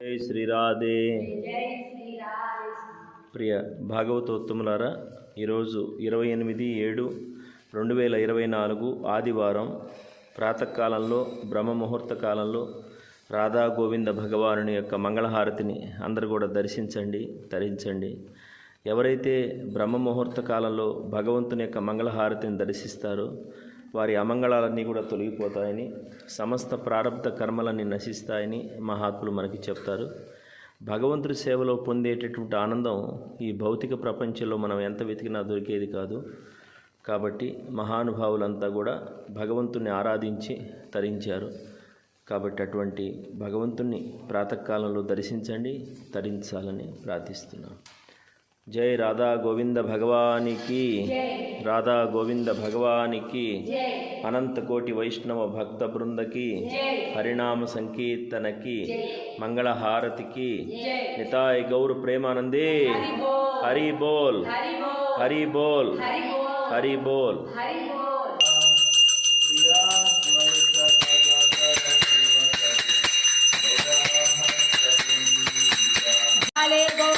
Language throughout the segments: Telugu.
జై శ్రీరాధే. ప్రియ భాగవతోత్తములారా ఈరోజు ఇరవై ఎనిమిది ఏడు రెండు వేల ఇరవై నాలుగు ఆదివారం ప్రాతకాలంలో బ్రహ్మ ముహూర్త కాలంలో రాధా గోవింద భగవానుని యొక్క మంగళహారతిని అందరూ కూడా దర్శించండి ధరించండి ఎవరైతే బ్రహ్మ ముహూర్త కాలంలో భగవంతుని యొక్క మంగళహారతిని దర్శిస్తారో వారి అమంగళాలన్నీ కూడా తొలగిపోతాయని సమస్త ప్రారంభ కర్మలన్నీ నశిస్తాయని మహాత్ములు మనకి చెప్తారు. భగవంతుడి సేవలో పొందేటటువంటి ఆనందం ఈ భౌతిక ప్రపంచంలో మనం ఎంత వెతికినా దొరికేది కాదు. కాబట్టి మహానుభావులంతా కూడా భగవంతుణ్ణి ఆరాధించి తరించారు. కాబట్టి అటువంటి భగవంతుణ్ణి ప్రాతకాలంలో దర్శించండి తరించాలని ప్రార్థిస్తున్నాం. జై రాధా గోవింద భగవానికి రాధా గోవింద భగవానికి అనంత కోటి వైష్ణవ భక్త బృందకి హరినామ సంకీర్తనకి మంగళహారతికి నితాయ్ గౌరు ప్రేమానందే. హరి బోల్. హరి బోల్. హరి బోల్. Valeu!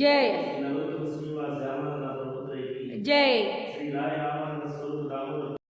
జై. జై.